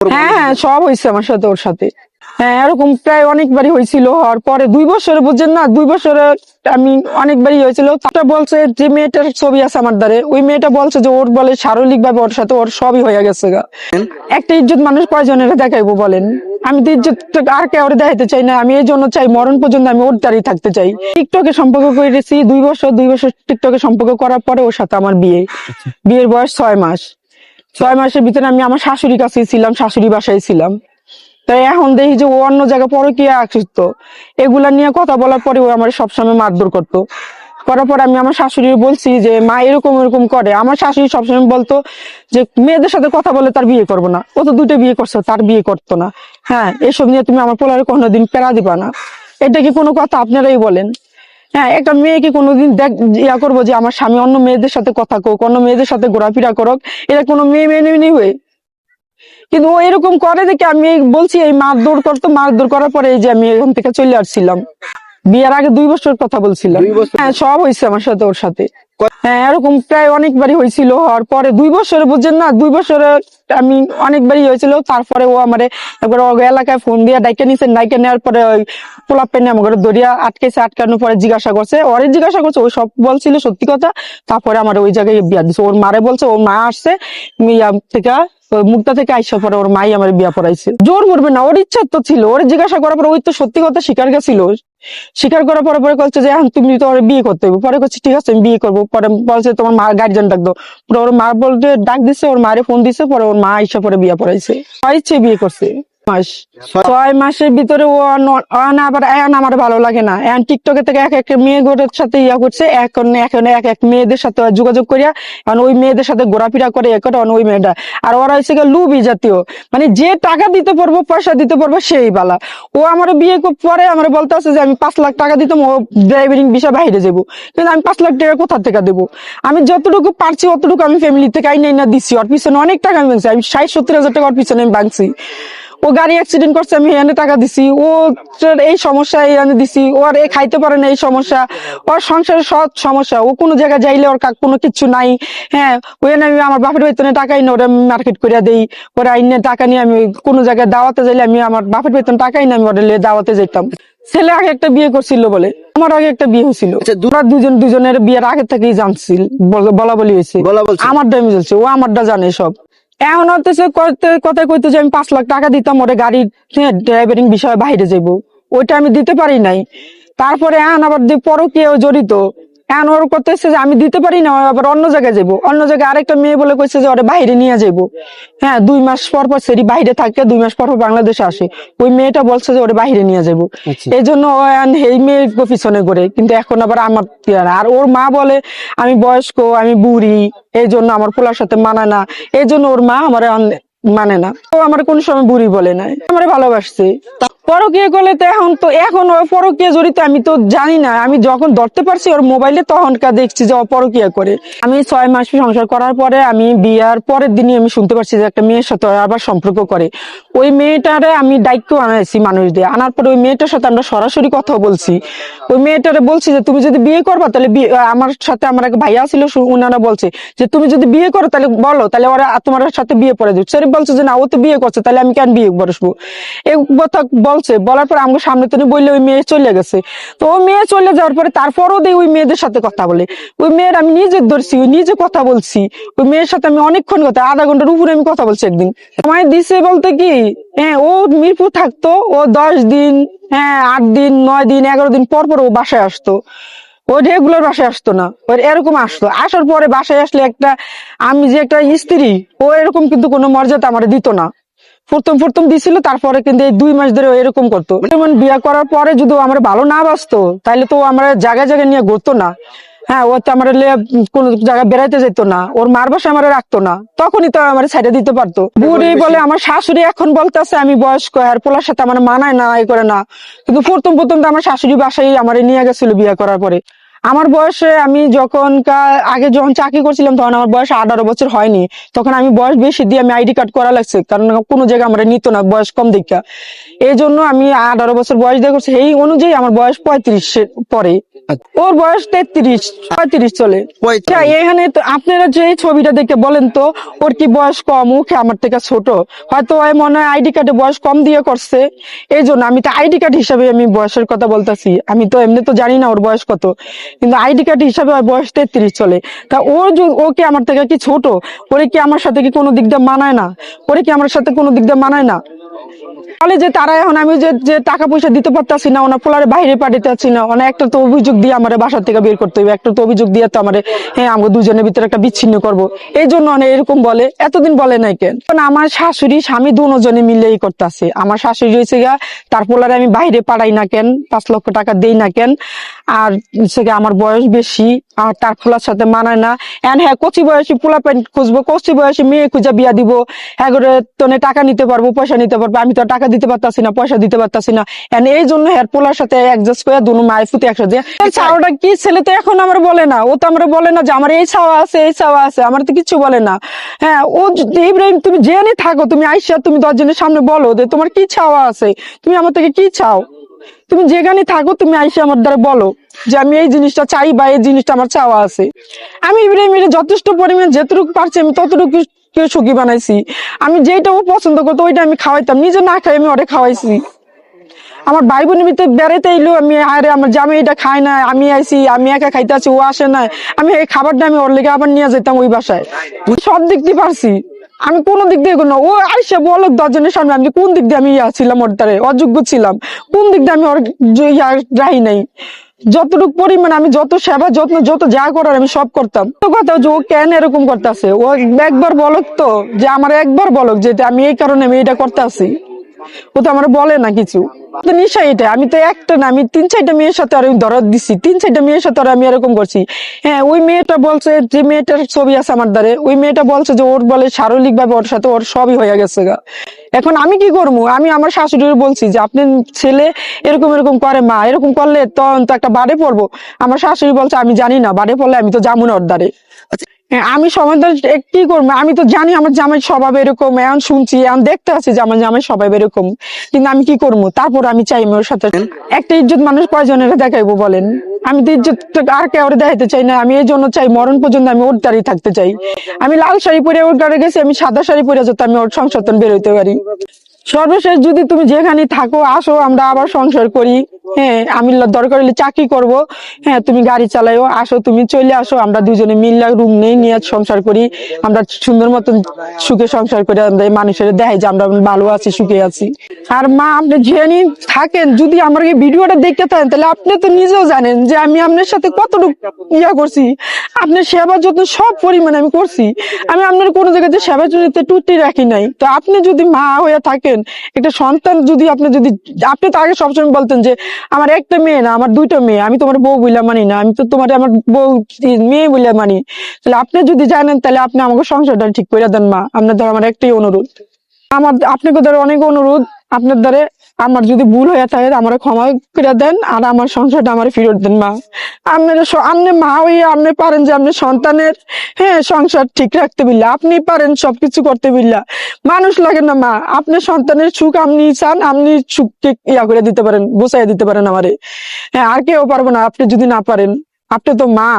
হ্যাঁ হ্যাঁ সব হয়েছে আমার সাথে ওর সাথে। হ্যাঁ এরকম প্রায় অনেকবারই হয়েছিল হওয়ার পরে দুই বছরে বুঝছেন না দুই বছরে আমি অনেকবারই হয়েছিল। তারটা বলছে যে মেয়েটার ছবি আছে আমার দ্বারে ওই মেয়েটা বলছে যে ওর বলে শারীরিক ভাবে ওর সাথে ওর সবই হয়ে গেছে গা। একটা ইজ্জত মানুষ কয়জনের দেখাইবো বলেন? আমি তো ইজ্জত আর কাউরে দেখাইতে চাই না আমি এই জন্য চাই মরণ পর্যন্ত আমি ওর দ্বারাই থাকতে চাই। টিকটকে সম্পর্ক করেছি দুই বছর দুই বছর টিকটকে সম্পর্ক করার পরে ওর সাথে আমার বিয়ে। বিয়ের বয়স ছয় মাস। ছয় মাসের ভিতরে আমি আমার শাশুড়ির কাছে ছিলাম শাশুড়ি বাসায় ছিলাম। তাই এখন দেখি যে ও অন্য জায়গায় পরকীয়া আসিত? এগুলা নিয়ে কথা বলার পরে ও আমার সবসময় মারধর করতো। করার পর আমি আমার শাশুড়ি বলছি যে, মা এরকম এরকম করে। আমার শাশুড়ি সবসময় বলতো যে, মেয়েদের সাথে কথা বলে তার বিয়ে করব না। ও তো দুটো বিয়ে করছে, তার বিয়ে করতো না। হ্যাঁ এসব নিয়ে তুমি আমার পোলারে কোনোদিন পেরা দিবা না। এটা কি কোনো কথা? আপনারাই বলেন। হ্যাঁ একটা মেয়েকে কোনোদিন দেখ, ইয়া করব যে আমার স্বামী অন্য মেয়েদের সাথে কথা কোক অন্য মেয়েদের সাথে ঘোরাফেরা করক এটা কোনো মেয়ে মেনে নিবে কিন্তু ও এরকম করে দেখে আমি বলছি, এই মারধর করতো মারধর করার পরে এই যে আমি এখান থেকে চলে আসছিলাম। বিয়ের আগে দুই বছর কথা বলছিলাম। হ্যাঁ সব হয়েছে আমার সাথে ওর সাথে। হ্যাঁ এরকম প্রায় অনেকবারই হয়েছিল। হওয়ার পরে দুই বছরে বুঝছেন না দুই বছরে আমি অনেকবারই হয়েছিল। তারপরে ও আমারে একবার এলাকায় ফোন দিয়ে ডাইকে নিছে। ডাইকে নেওয়ার পরে ওই পোলাপ পেনে আমার দরিয়া আটকেছে। আটকানোর পরে জিজ্ঞাসা করছে। ওরে জিজ্ঞাসা করছে ওই সব বলছিল সত্যি কথা। তারপরে আমার ওই জায়গায় বিয়া দিছে। ওর মারে বলছে ওর মা আসছে। মিয়া থেকে মুক্তা থেকে আইসা পরে ওর মাই আমার বিয়া পড়াইছে। জোর মরবে না ওর ইচ্ছা তো ছিল। ওর জিজ্ঞাসা করার পরে ওই তো সত্যি কথা স্বীকার গেছিল। স্বীকার করার পরে পরে বলছে যে এখন তুমি তো বিয়ে করতে হবে। পরে করছে ঠিক আছে, আমি বিয়ে করব। পরে বলছে, তোমার মা গার্জেন ডাক দো পরে ওর মা বলতে ডাক দিছে। ওর মারে ফোন দিছে, পরে ওর মা আইসা পরে বিয়ে পড়াইছে। ইচ্ছে বিয়ে করছে। মাস। ছয়- মাসের ভিতরে ও অন আবার আমার ভালো লাগে না। এখন টিকটকে থেকে এক এক মেয়ে গোটের সাথে ইয়া করছে এখন এখন এক এক মেয়েদের সাথে যোগাযোগ করিয়া এখন ওই মেয়েদের সাথে ঘোরাফেরা করে এ করে ওই মেয়েটা। আর ওরা হচ্ছে গিয়ে লুবি জাতীয়। মানে যে টাকা দিতে পারব, পয়সা দিতে পারব, সেই বালা। ও আমার বিয়ে পরে আমার বলতে আছে যে আমি পাঁচ লাখ টাকা দিতাম, ও ড্রাইভিং বিষয় বাইরে যাব। কিন্তু আমি পাঁচ লাখ টাকা কোথা থেকে দেবো? আমি যতটুকু পারছি অতটুকু আমি ফ্যামিলি থেকে আইনে না দিছি। ওর পিছনে অনেক টাকা আমি ভাঙছি আমি ষাট, সত্তর হাজার টাকা ওর পিছনে আমি ভাঙছি ও গাড়ি অ্যাক্সিডেন্ট করছে আমি এনে টাকা দিছি। ও এই সমস্যা এই এনে দিছি। ওর এ খাইতে পারে না এই সমস্যা। ওর সংসারের সব সমস্যা। ও কোনো জায়গায় যাইলে ওর কোনো কিছু নাই। হ্যাঁ ওই এনে আমি আমার বাপের বেতনে টাকা এনে ওরা মার্কেট করিয়া দেই। ওরা আইনে টাকা নিয়ে আমি কোনো জায়গায় দাওয়াতে যাইলে আমি আমার বাপের বেতন টাকা এনে আমি ওরা লিয়ে দাওয়াতে যেতাম ছেলে আগে একটা বিয়ে করছিল বলে। আমার আগে একটা বিয়ে হয়েছিল। আচ্ছা, দু- ওরা দুজন দুজনের বিয়ের আগে থেকেই জানছিল। বলা বলি হয়েছে। আমার দামি চলছে ও আমারটা জানে সব। এখন হতেছে কথা কইতে যে আমি পাঁচ লাখ টাকা দিতাম, ওরে গাড়ির ড্রাইভারিং বিষয়ে বাইরে যাব ওইটা আমি দিতে পারি নাই। তারপরে এখন আবার পরকীয় জড়িত এখন ওর করতেছে যে আমি দিতে পারি না আবার অন্য জায়গায় যাব অন্য জায়গায় আরেকটা মেয়ে বলে কইছে যে ওরে বাইরে নিয়ে যাব হ্যাঁ দুই মাস পর পর সেটি বাইরে থাকে দুই মাস পর পর বাংলাদেশে আসে। ওই মেয়েটা বলছে যে ওরে বাইরে নিয়ে যাব আচ্ছা। এই জন্য এই মেয়ের পিছনে করে কিন্তু এখন আবার আমার আর ওর মা বলে আমি বয়স্ক আমি বুড়ি এই জন্য আমার পোলার সাথে মানায় না। এই জন্য ওর মা আমার মানে না। ও আমার কোন সময় বুড়ি বলে নাই। আমার ভালোবাসছে। পরকীয় করলে তো এখন তো, এখন পরকীয়া জড়িত আমি তো জানি না। আমি যখন ধরতে পারছি ওর মোবাইলে তখনকার দেখছি যে ও পরকীয়া করে। আমি ছয় মাস সংসার করার পরে আমি বিয়ার পরের দিনই আমি শুনতে পারছি যে একটা মেয়ের সাথে আবার সম্পর্ক করে। ওই মেয়েটারে আমি দায়িত্ব আনাইছি মানুষ দিয়ে। আনার পরে ওই মেয়েটার সাথে আমরা সরাসরি কথা বলছি। ওই মেয়েটারে বলছি যে, তুমি যদি বিয়ে করবা তাহলে আমার সাথে আমার এক ভাইয়া ছিল উনারা বলছে যে, তুমি যদি বিয়ে করো তাহলে বলো, তাহলে ওরা তোমার সাথে বিয়ে পড়ে দিচ্ছে বলছে যে, না, ও তো বিয়ে করছে, তাহলে আমি কেন বিয়ে বসবো? এই কথা বলছে, বলার পর আমার সামনে তো বললে ওই মেয়ে চলে গেছে। তো ওই মেয়ে চলে যাওয়ার পরে তারপরও দিয়ে ওই মেয়েদের সাথে কথা বলে। ওই মেয়ের আমি নিজে ধরছি, ওই নিজে কথা বলছি। ওই মেয়ের সাথে আমি অনেকক্ষণ কথা, আধা ঘণ্টার উপরে আমি কথা বলছি একদিন। আমায় দিছে বলতে কি হ্যাঁ ও মিরপুর থাকতো, ও দশ দিন হ্যাঁ আট দিন, নয় দিন, এগারো দিন পর পর ও বাসায় আসতো। ও রেগুলার বাসায় আসতো না, ওর এরকম আসতো। আসার পরে বাসায় আসলে একটা, আমি যে একটা স্ত্রী, ও এরকম কিন্তু কোনো মর্যাদা আমার দিত না। প্রথম প্রথম দিছিল তারপরে কিন্তু এই দুই মাস ধরে এরকম করতো। যেমন বিয়ে করার পরে যদি আমার ভালো না বাসতো তাহলে তো আমার জায়গায় জায়গায় নিয়ে ঘুরতো না। হ্যাঁ ও তো আমার কোন জায়গায় বেড়াইতে যেত না। ওর মার বাসা আমার রাখতো না। তখনই তো আমার ছেড়ে দিতে পারতো। বুড়ি বলে আমার শাশুড়ি এখন বলতেছে আমি বয়স্ক আর পোলার সাথে আমার মানায় না এই করে না। কিন্তু প্রথম প্রথম তো আমার শাশুড়ি বাসায় আমার নিয়ে গেছিল বিয়ে করার পরে। আমার বয়সে আমি যখন আগে যখন চাকরি করছিলাম তখন আমার বয়স আঠারো বছর হয়নি। তখন আমি বয়স বেশি দিয়ে আমি আইডি কার্ড করা লাগছে কারণ কোনো জায়গায় আমার নিত না বয়স কম দেখা। এই জন্য আমি আঠারো বছর বয়স দিয়ে করছি এই অনুযায়ী আমার বয়স পঁয়ত্রিশ পরে। ওর বয়স তেত্রিশ পঁয়ত্রিশ চলে। আচ্ছা, এখানে তো আপনারা যে ছবিটা দেখে বলেন তো ওর কি বয়স কম ওকে আমার থেকে ছোট? হয়তো ওই মনে হয় আইডি কার্ডে বয়স কম দিয়ে করছে। এই জন্য আমি তো আইডি কার্ড হিসাবে আমি বয়সের কথা বলতেছি। আমি তো এমনি তো জানি না ওর বয়স কত। কিন্তু আইডি কার্ড হিসাবে ওর বয়স তেত্রিশ চলে। তা ওর ওকে আমার থেকে কি ছোট? ওরে কি আমার সাথে কি কোনো দিক দিয়ে মানায় না? ওরে কি আমার সাথে কোনো দিক দিয়ে মানায় না? যে তারা এখন আমি যে টাকা পয়সা দিতে পারতাছি না, ওনার পোলারে বাইরে পাঠাতে না অনেক একটা তো অভিযোগ দিয়ে আমার বাসা থেকে বের করতে হবে একটা তো অভিযোগ দিয়ে তো আমার হ্যাঁ আমাকে দুজনের ভিতরে একটা বিচ্ছিন্ন করব। এই জন্য এরকম বলে, এতদিন বলে নাই কেন? আমার শাশুড়ি, স্বামী দুজনে মিলেই করতেছে। আমার শাশুড়ি হয়েছে গা তার পোলারে আমি বাইরে পাঠাই না কেন, পাঁচ লক্ষ টাকা দেই না কেন, আর হচ্ছে আমার বয়স বেশি আর তার পোলার সাথে মানায় না। এন হ্যাঁ কচি বয়সী পোলা প্যান্ট খুঁজবো, কচি বয়সী মেয়ে খুঁজে বিয়া দিব। হ্যাঁ করে তোনে টাকা নিতে পারব, পয়সা নিতে পারব, আমি তো টাকা দিতে পারতাছি না, পয়সা দিতে পারতাছি না। এন এই জন্য হ্যাঁ পোলার সাথে অ্যাডজাস্ট করে দুনো মায়ের ফুতে একসাথে। এই চাওয়াটা কি ছেলে তো এখন আমার বলে না, ও তো আমার বলে না যে আমার এই চাওয়া আছে, এই চাওয়া আছে, আমার তো কিছু বলে না। হ্যাঁ ও ইব্রাহিম, তুমি জেনে থাকো, তুমি আইসা, তুমি দশজনের সামনে বলো যে তোমার কি চাওয়া আছে, তুমি আমার থেকে কি চাও তুমি যেখানে থাকো, তুমি আইসা আমার দ্বারা বলো। যে আমি এই জিনিসটা চাই বা এই জিনিসটা আমার চাওয়া আছে। আমি ইব্রাহিমের যথেষ্ট পরিমাণ যেটুকু পারছি আমি ততটুকু কে সুখী বানাইছি। আমি যেটা ও পছন্দ করতো ওইটা আমি খাওয়াইতাম, নিজে না খাই আমি ওরে খাওয়াইছি। আমার ভাই বোনের ভিতরে বেড়াতে এলো আমি, আরে আমার জামাই এটা খায় না আমি আইছি, আমি একা খাইতে আছি ও আসে না আমি এই খাবারটা আমি ওর লেগে আবার নিয়ে যেতাম ওই বাসায়। সব দিক দিয়ে পারছি। আমি কোন দিক দিয়ে কোনো ও আইসে বলো দশজনের সামনে, আমি কোন দিক দিয়ে আমি ইয়া ছিলাম ওর দ্বারে? অযোগ্য ছিলাম। কোন দিক দিয়ে আমি ওর ইয়া রাহি নাই? যতটুকু পরিমাণ আমি যত সেবা, যত্ন, যত যা করার আমি সব করতাম। তো কথা যে ও কেন এরকম করতেছে? ও একবার বলক তো, যে আমার একবার বলক যে আমি এই কারণে আমি এটা করতে ও তো আমার বলে না কিছু। নিশা এটা আমি তো একটা না আমি তিন চারটা মেয়ের সাথে আর দরদ দিছি। তিন চারটা মেয়ের সাথে আর আমি এরকম করছি। হ্যাঁ ওই মেয়েটা বলছে যে মেয়েটার ছবি আছে আমার দ্বারে ওই মেয়েটা বলছে যে ওর বলে শারীরিক ভাবে ওর সাথে ওর সবই হয়ে গেছে গা। এখন আমি কি করব? আমি আমার শাশুড়ির বলছি যে আপনার ছেলে এরকম এরকম করে মা এরকম করলে তখন তো একটা বাড়ে পড়ব। আমার শাশুড়ি বলছে আমি জানি না বাড়ে পড়লে আমি তো যাব না ওর দ্বারে। হ্যাঁ, আমি সমাধান কি করব? আমি তো জানি আমার জামাই স্বভাব এরকম। এখন শুনছি, এখন দেখতে আছি যে আমার জামাই স্বভাব এরকম। কিন্তু আমি কি করব? তারপর আমি চাই ওর সাথে একটা ইজ্জত মানুষ কয়জনের দেখাইবো বলেন? আমি তো ইজ্জত আর কেউ দেখাইতে চাই না। আমি এই জন্য চাই মরণ পর্যন্ত আমি ওর দাঁড়িয়ে থাকতে চাই। আমি লাল শাড়ি পরে ওর গাড়ি গেছি, আমি সাদা শাড়ি পরে যাতে আমি ওর সংশোধন বেরোতে পারি। সর্বশেষ যদি তুমি যেখানে থাকো, আসো, আমরা আবার সংসার করি। হ্যাঁ আমি দরকার হলে চাকরি করব। হ্যাঁ তুমি গাড়ি চালাইও আসো, তুমি চলে আসো, আমরা দুজনে মিল্লা রুম নেই, নিয়ে সংসার করি। আমরা সুন্দর মতন সুখে সংসার করে আমরা মানুষের দেখাই যে আমরা ভালো আছি, সুখে আছি। আর মা, আপনি জেনে থাকেন, যদি আমার এই ভিডিওটা দেখতে থাকেন, তাহলে আপনি তো নিজেও জানেন যে আমি আপনার সাথে কতটুকু ইয়া করছি। আপনার সেবা যত্ন সব পরিমাণে আমি করছি। আমি আপনার কোনো জায়গাতে সেবা যত্ন টুটি রাখি নাই। তো আপনি যদি মা হয়ে থাকেন একটা সন্তান যদি আপনি যদি, আপনি তো আগে সবসময় বলতেন যে, আমার একটা মেয়ে না, আমার দুইটা মেয়ে, আমি তোমার বউ বইলা মানি না, আমি তো তোমার আমার বউ মেয়ে বইলা মানি। তাহলে আপনি যদি জানেন, তাহলে আপনি আমাকে সংসারটা ঠিক করে দেন, মা। আপনার ধর আমার একটাই অনুরোধ। আমার, আপনাকে ধরো অনেক অনুরোধ, আপনার দ্বারা আমার যদি ভুল হয়ে থাকে, আমার ক্ষমা করে দেন আর আমার সংসারটা আমার ফেরত দেন, মা। আপনার আপনি মা হয়ে আপনি পারেন যে আপনি সন্তানের হ্যাঁ সংসার ঠিক রাখতে বিল্লা আপনি পারেন সবকিছু করতে বিল্লা মানুষ লাগে না, মা। আপনি সন্তানের সুখ আপনি চান, আপনি সুখকে ইয়া করে দিতে পারেন বোঝাই দিতে পারেন আমারে। হ্যাঁ আর কেউ পারব না, আপনি যদি না পারেন। আপনি তো মা।